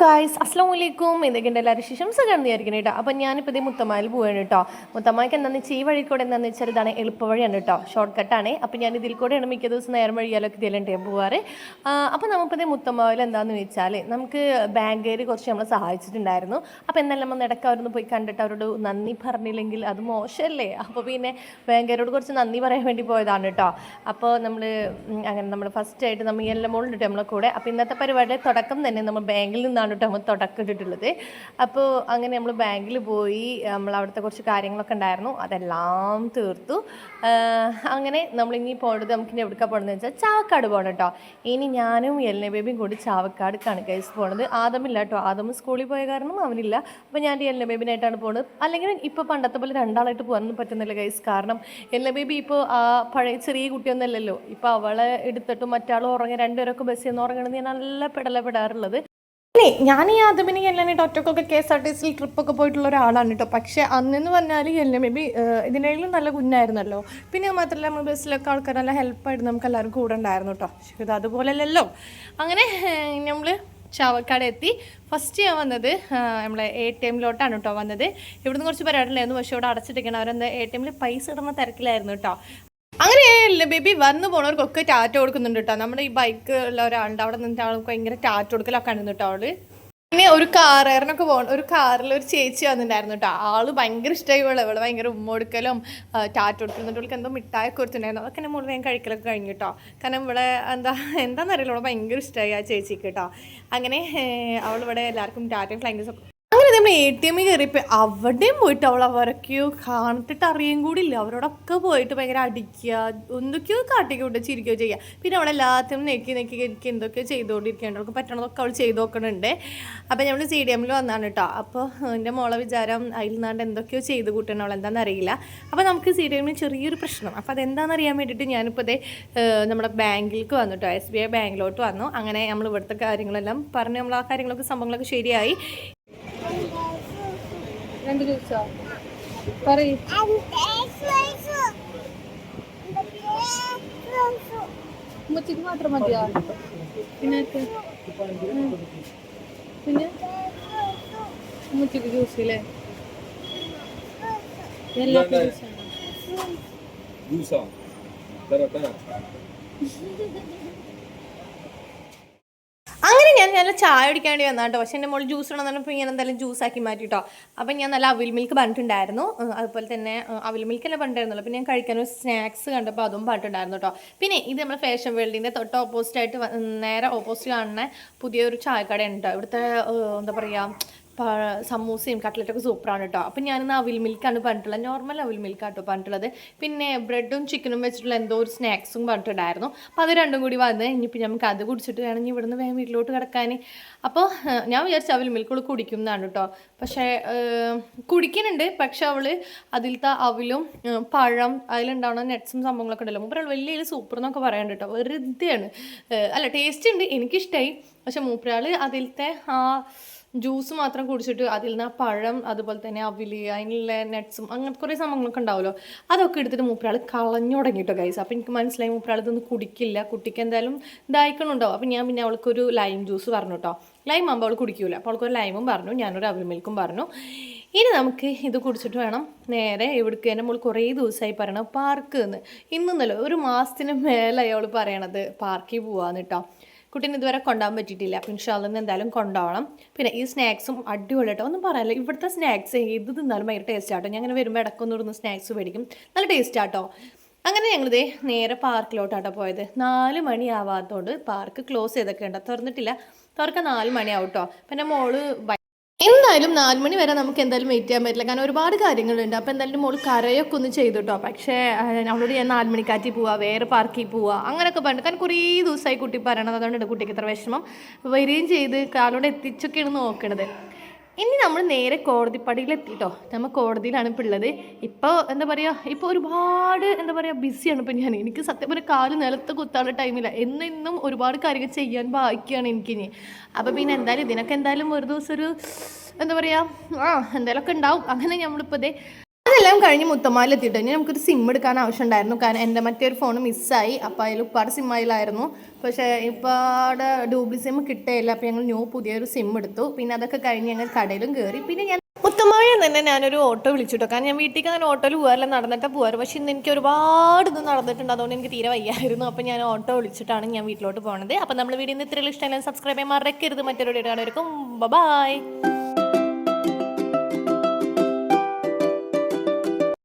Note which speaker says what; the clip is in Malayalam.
Speaker 1: ഗായ്സ് അസ്സാം വലൈക്കും എന്തൊക്കെയുണ്ട് എല്ലാവരും ശിശം സുഖം വിചാരിക്കണം കേട്ടോ അപ്പം ഞാനിപ്പോൾ ഇതേ മുത്തമായിൽ പോവുകയാണ് കേട്ടോ മുത്തമായിക്ക് എന്താണെന്ന് വെച്ചാൽ ഈ വഴി കൂടെ എന്താണെന്ന് വെച്ചാൽ ഇതാണ് എളുപ്പ വഴിയാണ് കേട്ടോ ഷോർട്ട് കട്ടാണ് അപ്പം ഞാൻ ഇതിൽ കൂടെയാണ് മിക്ക ദിവസം നേരം വഴിയാലൊക്കെ ഇതിലുണ്ട് ഞാൻ പോവാറ് അപ്പം നമുക്കിത് മുത്തമാവിൽ എന്താണെന്ന് വെച്ചാൽ നമുക്ക് ബാങ്കുകാർ കുറച്ച് നമ്മളെ സഹായിച്ചിട്ടുണ്ടായിരുന്നു. അപ്പോൾ എന്നാലും നമ്മൾ ഇടയ്ക്ക് അവരൊന്ന് പോയി കണ്ടിട്ട് അവരോട് നന്ദി പറഞ്ഞില്ലെങ്കിൽ അത് മോശമല്ലേ അപ്പോൾ പിന്നെ ബാങ്കുകാരോട് കുറച്ച് നന്ദി പറയാൻ വേണ്ടി പോയതാണ് കേട്ടോ അപ്പോൾ നമ്മൾ അങ്ങനെ നമ്മൾ ഫസ്റ്റ് ആയിട്ട് നമ്മൾ എല്ലാം മുകളിലിട്ട് നമ്മളെ കൂടെ. അപ്പോൾ ഇന്നത്തെ പരിപാടിയുടെ തുടക്കം തന്നെ നമ്മൾ ബാങ്കിൽ നിന്നാണ് കേട്ടോ നമ്മൾ തുടക്കം ഇട്ടിട്ടുള്ളത് അപ്പോൾ അങ്ങനെ നമ്മൾ ബാങ്കിൽ പോയി നമ്മൾ അവിടുത്തെ കുറച്ച് കാര്യങ്ങളൊക്കെ ഉണ്ടായിരുന്നു. അതെല്ലാം തീർത്തു. അങ്ങനെ നമ്മളിനി പോകേണ്ടത് നമുക്കിനി എവിടേക്കാണ് പോകണമെന്ന് വെച്ചാൽ ചാവക്കാട് പോകണം കേട്ടോ ഇനി ഞാനും എൽന ബേബിയും കൂടി ചാവക്കാട് കേസ് പോണത്. ആദമില്ല കേട്ടോ ആദം സ്കൂളിൽ പോയ കാരണം അവനില്ല. അപ്പോൾ ഞാൻ എൽന ബേബിനായിട്ടാണ് പോകുന്നത് അല്ലെങ്കിൽ ഇപ്പോൾ പണ്ടത്തെ പോലെ രണ്ടാളായിട്ട് പോകാനൊന്നും പറ്റുന്നില്ല ഗൈസ് കാരണം എൽന ബേബി ഇപ്പോൾ ആ പഴയ ചെറിയ കുട്ടിയൊന്നുമല്ലല്ലോ ഇപ്പോൾ അവളെ എടുത്തിട്ടും മറ്റാളും ഉറങ്ങി രണ്ടുപേരൊക്കെ ബസ്സിൽ നിന്ന് ഉറങ്ങണമെന്ന് ഞാൻ നല്ല പെടലപ്പെടാറുള്ളത് അല്ലേ ഞാൻ ഈ ആദമിനി എല്ലാനായിട്ട് ഒറ്റക്കൊക്കെ കെ എസ് ആർ ടി സിയിൽ ട്രിപ്പൊക്കെ പോയിട്ടുള്ള ഒരാളാണ് കേട്ടോ പക്ഷെ അന്നെന്ന് പറഞ്ഞാൽ എല്ലാം മേ ബി ഇതിനേലും നല്ല കുഞ്ഞായിരുന്നല്ലോ. പിന്നെ മാത്രമല്ല നമ്മൾ ബസ്സിലൊക്കെ ആൾക്കാർ നല്ല ഹെൽപ്പായിട്ട് നമുക്ക് എല്ലാവരും കൂടെ ഉണ്ടായിരുന്നു കേട്ടോ പക്ഷേ ഇത് അതുപോലെയല്ലല്ലോ അങ്ങനെ നമ്മൾ ചാവക്കാട് എത്തി ഫസ്റ്റ് ഞാൻ വന്നത് നമ്മളെ എ ടി എമ്മിലോട്ടാണ് കേട്ടോ വന്നത്. ഇവിടുന്ന് കുറച്ച് പരിപാടികളായിരുന്നു പക്ഷേ ഇവിടെ അടച്ചിട്ടിരിക്കണം അവരെന്താ എ ടി എമ്മിൽ പൈസ ഇടുന്ന തിരക്കിലായിരുന്നു കേട്ടോ അങ്ങനെയല്ല ബേബി വന്നു പോണവർക്കൊക്കെ ടാറ്റ കൊടുക്കുന്നുണ്ട് കേട്ടോ നമ്മുടെ ഈ ബൈക്ക് ഉള്ള ഒരാളുണ്ട്. അവിടെ നിന്നിട്ട് ആൾക്ക് ഭയങ്കര ടാറ്റ കൊടുക്കലൊക്കെ ആണ് കേട്ടോ അവൾ. പിന്നെ ഒരു കാറേറിനൊക്കെ പോകണം ഒരു കാറിൽ ഒരു ചേച്ചി വന്നിട്ടുണ്ടായിരുന്നു കേട്ടോ ആൾ ഭയങ്കര ഇഷ്ടമായി ഇവൾ. ഇവൾ ഭയങ്കര ഉമ്മ കൊടുക്കലും ടാറ്റ കൊടുക്കുന്നുണ്ട് ഇവൾക്ക് എന്തോ മിഠായി കൊടുത്തിട്ടുണ്ടായിരുന്നു. അതൊക്കെ എന്നെ മുഴുവൻ കഴിക്കലൊക്കെ കഴിഞ്ഞു കേട്ടോ കാരണം ഇവിടെ എന്താ എന്താണെന്നറിയില്ല അവളെ ഭയങ്കര ഇഷ്ടമായി ആ ചേച്ചിക്ക് കേട്ടോ അങ്ങനെ അവൾ ഇവിടെ എല്ലാവർക്കും ടാറ്റയും ഒക്കെ അങ്ങനെ നമ്മൾ എ ടി എമ്മിൽ കയറിയപ്പോൾ അവിടെയും പോയിട്ട് അവൾ അവരൊക്കെയോ കാണിട്ടിട്ട് അറിയും കൂടിയില്ല. അവരോടൊക്കെ പോയിട്ട് ഭയങ്കര അടിക്കുക എന്തൊക്കെയോ കാട്ടിക്കൂട്ട് ചിരിക്കുകയോ ചെയ്യുക പിന്നെ അവൾ എല്ലാത്തിനും നെക്കി നെക്കി എനിക്ക് എന്തൊക്കെയോ ചെയ്തുകൊണ്ടിരിക്കേണ്ട അവൾക്ക് പറ്റണതൊക്കെ അവൾ ചെയ്തു നോക്കണുണ്ട് അപ്പോൾ നമ്മൾ സി ഡി എമ്മിൽ വന്നാണ് കേട്ടോ അപ്പോൾ എന്റെ മോളെ വിചാരം അതിൽ നിന്നാണ്ട് എന്തൊക്കെയോ ചെയ്ത് കൂട്ടണം അവൾ എന്താണെന്ന് അറിയില്ല. അപ്പോൾ നമുക്ക് സി ഡി എമ്മിൽ ചെറിയൊരു പ്രശ്നം. അപ്പോൾ അതെന്താണെന്ന് അറിയാൻ വേണ്ടിയിട്ട് ഞാനിപ്പോൾ അതേ നമ്മുടെ ബാങ്കിലേക്ക് വന്നു കേട്ടോ എസ് ബി ഐ ബാങ്കിലോട്ട് വന്നു. അങ്ങനെ നമ്മൾ ഇവിടുത്തെ കാര്യങ്ങളെല്ലാം പറഞ്ഞ് നമ്മൾ ആ കാര്യങ്ങളൊക്കെ സംഭവങ്ങളൊക്കെ ശരിയായി.
Speaker 2: രണ്ട് ദിവസോ? പറയ്. ഉമ്മച്ചിക്ക് മാത്രം മതിയോ? പിന്നെ. പിന്നെ? ഉമ്മച്ചിക്ക് ജ്യൂസ് ഇല്ലേ? എല്ലാ ജ്യൂസാണ്
Speaker 3: ജ്യൂസാ tara.
Speaker 1: ഞാൻ ചായ കുടിക്കാൻ വേണ്ടി വന്നാ കേട്ടോ. പക്ഷെ എന്റെ മോൾ ജ്യൂസ് ഇടണം പറഞ്ഞപ്പോൾ ഞാൻ എന്തായാലും ജ്യൂസ് ആക്കി മാറ്റിട്ടോ. അപ്പം ഞാൻ നല്ല അവിൽ മിൽക്ക് പറഞ്ഞിട്ടുണ്ടായിരുന്നു. അതുപോലെ തന്നെ അവിൽ മിൽക്ക് തന്നെ പറഞ്ഞിട്ടുണ്ടായിരുന്നല്ലോ പിന്നെ ഞാൻ കഴിക്കാൻ ഒരു സ്നാക്സ് കണ്ടപ്പോൾ അതും പറഞ്ഞിട്ടുണ്ടായിരുന്നു കേട്ടോ. പിന്നെ ഇത് നമ്മുടെ ഫാഷൻ വേൾഡിന്റെ തൊട്ട് ഓപ്പോസിറ്റ് ആയിട്ട് നേരെ ഓപ്പോസിറ്റ് കാണുന്ന പുതിയൊരു ചായക്കട ഉണ്ട്. ഇവിടുത്തെ എന്താ പറയുക സമൂസയും കട്ട്ലറ്റൊക്കെ സൂപ്പറാണ് കേട്ടോ അപ്പം ഞാനിന്ന് അവിൽ മിൽക്കാണ് പറഞ്ഞിട്ടുള്ളത്. നോർമൽ അവിൽ മിൽക്കാണ് കേട്ടോ പറഞ്ഞിട്ടുള്ളത്. പിന്നെ ബ്രെഡും ചിക്കനും വെച്ചിട്ടുള്ള എന്തോ ഒരു സ്നാക്സും പറഞ്ഞിട്ടുണ്ടായിരുന്നു. അപ്പോൾ അത് രണ്ടും കൂടി വന്ന് ഇനിയിപ്പോൾ നമുക്ക് അത് കുടിച്ചിട്ട് വേണമെങ്കിൽ ഇവിടുന്ന് വേഗം വീട്ടിലോട്ട് കിടക്കാൻ അപ്പോൾ ഞാൻ വിചാരിച്ചു അവിൽ മിൽക്കുകൾ കുടിക്കുന്നതാണ് കേട്ടോ പക്ഷേ കുടിക്കുന്നുണ്ട് പക്ഷെ അവൾ അതിലത്തെ അവിലും പഴം അതിലുണ്ടാവുന്ന നെറ്റ്സും സംഭവങ്ങളൊക്കെ ഉണ്ടല്ലോ. വലിയ വലിയ സൂപ്പർ എന്നൊക്കെ പറയാണ്ട് കേട്ടോ വെറുതെയാണ്. അല്ല ടേസ്റ്റ് ഉണ്ട്. എനിക്കിഷ്ടമായി പക്ഷെ മൂപ്പരാൾ അതിലത്തെ ആ ജ്യൂസ് മാത്രം കുടിച്ചിട്ട് അതിൽ നിന്ന് ആ പഴം അതുപോലെ തന്നെ അവിൽ അതിനുള്ള നെറ്റ്സും അങ്ങനത്തെ കുറേ സംഭവങ്ങളൊക്കെ ഉണ്ടാവുമല്ലോ. അതൊക്കെ എടുത്തിട്ട് മൂപ്പരാൾ കളഞ്ഞു തുടങ്ങിയിട്ടോ ഗൈസ് അപ്പോൾ എനിക്ക് മനസ്സിലായി മൂപ്പരാൾ ഇതൊന്നും കുടിക്കില്ല. കുട്ടിക്ക് എന്തായാലും ദാഹിക്കണുണ്ടാവും. അപ്പോൾ ഞാൻ പിന്നെ അവൾക്കൊരു ലൈം ജ്യൂസ് പറഞ്ഞു കേട്ടോ ലൈം ആകുമ്പോൾ അവൾ കുടിക്കൂല. അപ്പോൾ അവൾക്കൊരു ലൈമും പറഞ്ഞു. ഞാനൊരു അവിൽ മിൽക്കും പറഞ്ഞു. ഇനി നമുക്ക് ഇത് കുടിച്ചിട്ട് വേണം. നേരെ ഇവിടേക്ക് എന്റെ മോൾ കുറേ ദിവസമായി പറയണം പാർക്ക് എന്ന് ഇന്നല്ലോ ഒരു മാസത്തിന് മേലായി അവൾ പറയണത്. പാർക്കിൽ പോവാന്ന് കേട്ടോ കുട്ടീനെ ഇതുവരെ കൊണ്ടുപോകാൻ പറ്റിയിട്ടില്ല. അപ്പം ഇൻഷാല്ലെന്ന് എന്തായാലും കൊണ്ടുപോകണം പിന്നെ ഈ സ്നാക്സും അടിപൊളി കേട്ടോ ഒന്നും പറയാനില്ല ഇവിടുത്തെ സ്നാക്സ് ഏത് തിന്നാലും ഭയങ്കര ടേസ്റ്റ് ആട്ടോ. ഞാൻ അങ്ങനെ വരുമ്പോൾ ഇടക്കൊന്നും ഇടുന്ന സ്നാക്സ് മേടിക്കും. നല്ല ടേസ്റ്റ് ആട്ടോ. അങ്ങനെ ഞങ്ങളിതേ നേരെ പാർക്കിലോട്ടാട്ടോ പോയത്. നാല് മണി ആവാത്തതുകൊണ്ട് പാർക്ക് ക്ലോസ് ചെയ്തൊക്കെ ഉണ്ട്. തുറന്നിട്ടില്ല. തുറക്കാൻ നാല് മണിയാവും കേട്ടോ പിന്നെ മോൾ എന്തായാലും നാല് മണി വരെ നമുക്ക് എന്തായാലും വെയിറ്റ് ചെയ്യാൻ പറ്റില്ല. കാരണം ഒരുപാട് കാര്യങ്ങളുണ്ട്. അപ്പോൾ എന്തായാലും മോൾ കരയൊക്കെ ഒന്ന് ചെയ്തു കേട്ടോ പക്ഷേ അവളോട് ഞാൻ നാല് മണിക്കാറ്റി പോവാ. വേറെ പാർക്കിൽ പോവാ. അങ്ങനെയൊക്കെ പറഞ്ഞു കാരണം കുറേ ദിവസമായി കുട്ടി പറയണത്. അതുകൊണ്ട് കുട്ടിക്ക് ഇത്ര വിഷമം. വരികയും ചെയ്ത് കാലോടെ എത്തിച്ചൊക്കെയാണ് നോക്കണത്. ഇനി നമ്മൾ നേരെ കോടതിപ്പടിയിൽ എത്തിട്ടോ നമ്മൾ കോടതിയിലാണ് ഇപ്പോൾ ഉള്ളത് ഇപ്പോൾ എന്താ പറയുക ഇപ്പോൾ ഒരുപാട് എന്താ പറയുക ബിസിയാണ് ഇപ്പോൾ ഞാൻ എനിക്ക് സത്യം പറഞ്ഞാൽ കാൽ നിലത്ത് കുത്താനുള്ള ടൈമില്ല എന്നും ഒരുപാട് കാര്യങ്ങൾ ചെയ്യാൻ ബാക്കിയാണ് എനിക്ക് ഇനി അപ്പോൾ പിന്നെ എന്തായാലും ഇതിനൊക്കെ എന്തായാലും ഒരു ദിവസം ഒരു എന്താ പറയുക ആ എന്തായാലും ഒക്കെ ഉണ്ടാവും. അങ്ങനെ നമ്മളിപ്പോൾ ഇതേ അതെല്ലാം കഴിഞ്ഞ് മുത്തമാലെത്തിയിട്ട് ഇനി നമുക്കൊരു സിം എടുക്കാൻ ആവശ്യമുണ്ടായിരുന്നു. കാരണം എന്റെ മറ്റേ ഒരു ഫോൺ മിസ്സായി അപ്പോൾ അതിൽ ഉപ്പാട് സിം അതിലായിരുന്നു പക്ഷേ ഇപ്പാടെ ഡ്യൂബ്ലി സിം കിട്ടുകയില്ല അപ്പോൾ ഞങ്ങൾ ന്യൂ പുതിയൊരു സിം എടുത്തു. പിന്നെ അതൊക്കെ കഴിഞ്ഞ് ഞങ്ങൾ കടയിലും കയറി പിന്നെ ഞാൻ മുത്തമായ തന്നെ ഞാനൊരു ഓട്ടോ വിളിച്ചിട്ടോ. കാരണം ഞാൻ വീട്ടിലേക്ക് അങ്ങനെ ഓട്ടോയിൽ പോകാറില്ല നടന്നിട്ട് പോകാറ് പക്ഷേ ഇന്ന് എനിക്ക് ഒരുപാട് ഇത് നടന്നിട്ടുണ്ട്. അതുകൊണ്ട് എനിക്ക് തീരെ വയ്യായിരുന്നു. അപ്പോൾ ഞാൻ ഓട്ടോ വിളിച്ചിട്ടാണ് ഞാൻ വീട്ടിലോട്ട് പോകുന്നത് അപ്പോൾ നമ്മൾ വീഡിയോ ഇത്രയും ഇഷ്ടമല്ല സബ്സ്ക്രൈബ് ചെയ്യാൻ മറക്കരുത്. മറ്റൊരു വീഡിയോ കാണുമായിരിക്കും ബൈ